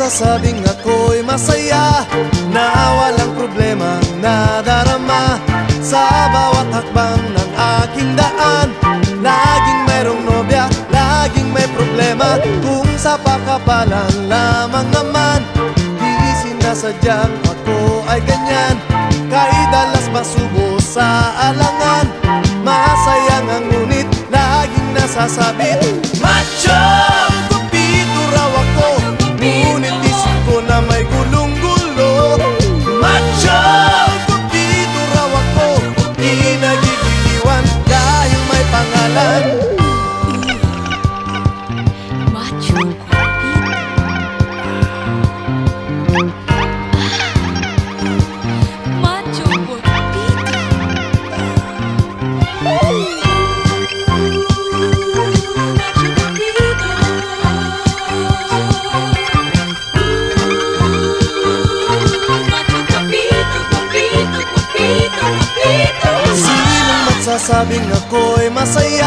magsasabing ako'y masaya. Na walang problema nadarama Sa bawat hakbang ng aking daan. Laging mayroong nobya, laging may problema. Kung sa pakapalan lamang naman Di sinasadyang ako ay ganyan. Kahit dalas masubo sa alangan Masaya nga ngunit laging nasasabit. Macho! Magsasabing ako'y masaya